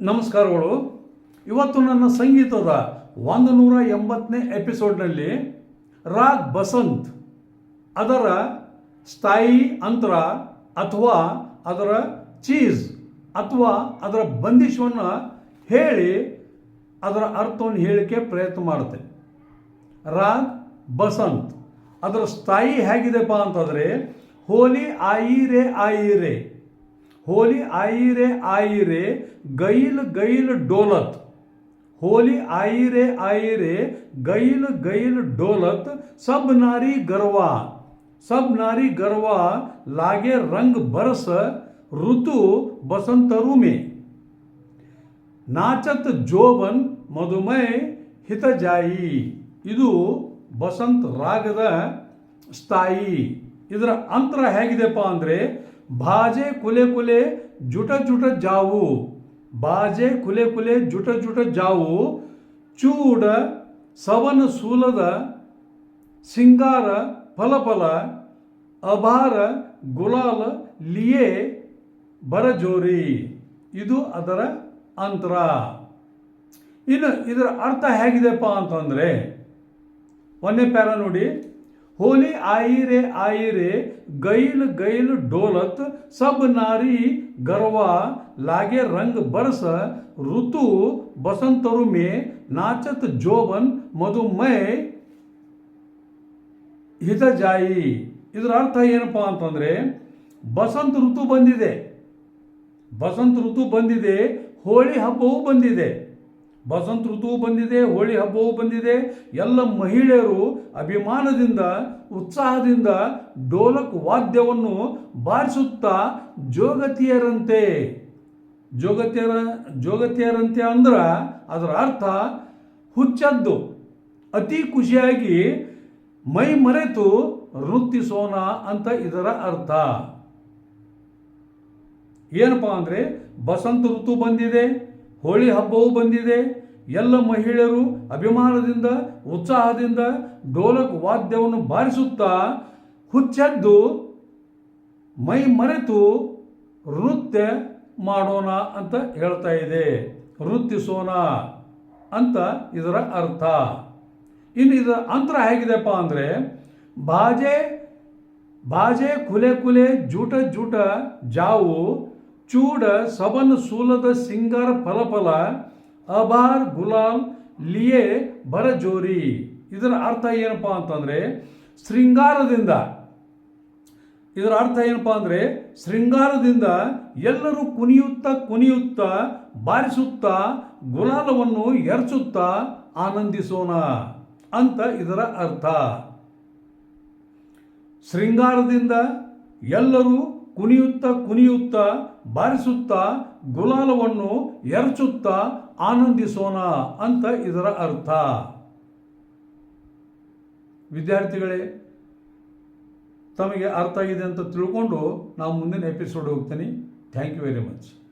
ನಮಸ್ಕಾರಗಳು. ಇವತ್ತು ನನ್ನ ಸಂಗೀತದ ಒಂದು ನೂರ ಎಂಬತ್ತನೇ ಎಪಿಸೋಡ್ನಲ್ಲಿ ರಾಗ್ ಬಸಂತ್ ಅದರ ಸ್ಥಾಯಿ ಅಂತರ ಅಥವಾ ಅದರ ಚೀಸ್ ಅಥವಾ ಅದರ ಬಂದಿಶವನ್ನು ಹೇಳಿ ಅದರ ಅರ್ಥವನ್ನು ಹೇಳಿಕೆ ಪ್ರಯತ್ನ ಮಾಡುತ್ತೆ. ರಾಗ್ ಬಸಂತ್ ಅದರ ಸ್ಥಾಯಿ ಹೇಗಿದೆಪ್ಪ ಅಂತಂದರೆ, ಹೋಲಿ ಆಯಿ ರೇ ಆಯಿ ಹೋಲಿ ಆಯಿ ರೇ ಆಯಿ ರೇ ಗೈಲ್ ಗೈಲ್ ಡೋಲತ್ ಹೋಲಿ ಆಯಿ ರೇ ಆಯಿ ರೇ ಗೈಲ್ ಗೈಲ್ ಡೋಲತ್ सब नारी गरवा सब नारी गरवा लागे रंग बरस ऋतु बसंतरू में ನಾಚತ್ ಜೋಬನ್ ಮಧುಮಯ ಹಿತಜಾಯಿ ಇದು ಬಸಂತ್ ರಾಗದ ಸ್ಥಾಯಿ ಇದರ ಅಂತರ ಹೇಗಿದೆಪ್ಪ ಅಂದರೆ ಬಾಜೆ ಕುಲೆ ಕುಲೆ ಜುಟ ಜುಟ ಜಾವು. ಬಾಜೆ ಕುಲೆ ಕುಲೆ ಜುಟ ಜುಟ ಜಾವು. ಚೂಡ, ಸವನ ಸೂಲದ, ಸಿಂಗಾರ, ಫಲಫಲ, ಅಭಾರ, ಗುಲಾಲ, ಲಿಯೇ, ಬರಜೋರಿ. ಇದು ಅದರ ಅಂತರ. ಇನ್ನು ಇದರ ಅರ್ಥ ಹೇಗಿದೆಪ್ಪ ಅಂತಂದರೆ, ಒಂದನೇ ಪ್ಯಾರ ನೋಡಿ. ಹೋಳಿ आई रे आई रे गैल गैल डोलत सब नारी गरवा लागे ರಂಗ್ बरस ಋತು बसंतरु में नाचत जोबन ಮಧುಮೈ ಹಿತಜಾಯಿ. ಇದರ ಅರ್ಥ ಏನಪ್ಪ ಅಂತಂದರೆ, ಬಸಂತ ಋತು ಬಂದಿದೆ. ಬಸಂತ ಋತು ಬಂದಿದೆ, ಹೋಳಿ ಹಬ್ಬವೂ ಬಂದಿದೆ. ಬಸಂತ ಋತುವು ಬಂದಿದೆ, ಹೋಳಿ ಹಬ್ಬವೂ ಬಂದಿದೆ. ಎಲ್ಲ ಮಹಿಳೆಯರು ಅಭಿಮಾನದಿಂದ, ಉತ್ಸಾಹದಿಂದ ಡೋಲಕ್ ವಾದ್ಯವನ್ನು ಬಾರಿಸುತ್ತಾ ಜೋಗತಿಯರಂತೆ. ಜೋಗತಿಯರ, ಜೋಗತಿಯರಂತೆ ಅಂದ್ರೆ ಅದರ ಅರ್ಥ ಹುಚ್ಚದ್ದು. ಅತಿ ಖುಷಿಯಾಗಿ ಮೈ ಮರೆತು ನೃತ್ಯಿಸೋಣ ಅಂತ ಇದರ ಅರ್ಥ. ಏನಪ್ಪಾ ಅಂದರೆ ಬಸಂತ ಋತು ಬಂದಿದೆ, ಹೋಳಿ ಹಬ್ಬವೂ ಬಂದಿದೆ ಎಲ್ಲ ಮಹಿಳೆಯರು ಅಭಿಮಾನದಿಂದ, ಉತ್ಸಾಹದಿಂದ ಡೋಲಕ್ ವಾದ್ಯವನ್ನು ಬಾರಿಸುತ್ತಾ ಹುಚ್ಚೆದ್ದು ಮೈ ಮರೆತು ನೃತ್ಯ ಮಾಡೋಣ ಅಂತ ಹೇಳ್ತಾ ಇದೆ. ನೃತ್ಯಿಸೋಣ ಅಂತ ಇದರ ಅರ್ಥ. ಇನ್ನು ಇದರ ಅಂತರ ಹೇಗಿದೆಪ್ಪ ಅಂದರೆ ಬಾಜೆ ಬಾಜೆ ಕುಲೆ ಕುಲೆ ಜೂಟ ಜೂಟ ಜಾವು, ಚೂಡ ಸಬನ್ ಸೂಲದ ಸಿಂಗಾರ ಫಲಫಲ ಅಬಾರ್ ಗುಲಾಮ್ ಲಿಯೇ ಬರಜೋರಿ. ಇದರ ಅರ್ಥ ಏನಪ್ಪಾ ಅಂತಂದರೆ ಶೃಂಗಾರದಿಂದ. ಇದರ ಅರ್ಥ ಏನಪ್ಪಾ ಅಂದರೆ ಶೃಂಗಾರದಿಂದ ಎಲ್ಲರೂ ಕುಣಿಯುತ್ತಾ ಕುಣಿಯುತ್ತಾ ಬಾರಿಸುತ್ತಾ ಗುಲಾಲವನ್ನು ಎರಚುತ್ತಾ ಆನಂದಿಸೋಣ ಅಂತ ಇದರ ಅರ್ಥ. ಶೃಂಗಾರದಿಂದ ಎಲ್ಲರೂ ಕುಣಿಯುತ್ತಾ ಕುಣಿಯುತ್ತಾ ಬಾರಿಸುತ್ತಾ ಗುಲಾಲವನ್ನು ಎರಚುತ್ತಾ ಆನಂದಿಸೋಣ ಅಂತ ಇದರ ಅರ್ಥ. ವಿದ್ಯಾರ್ಥಿಗಳೇ, ತಮಗೆ ಅರ್ಥ ಆಗಿದೆ ಅಂತ ತಿಳ್ಕೊಂಡು ನಾವು ಮುಂದಿನ ಎಪಿಸೋಡ್ ಹೋಗ್ತೀನಿ. Thank you very much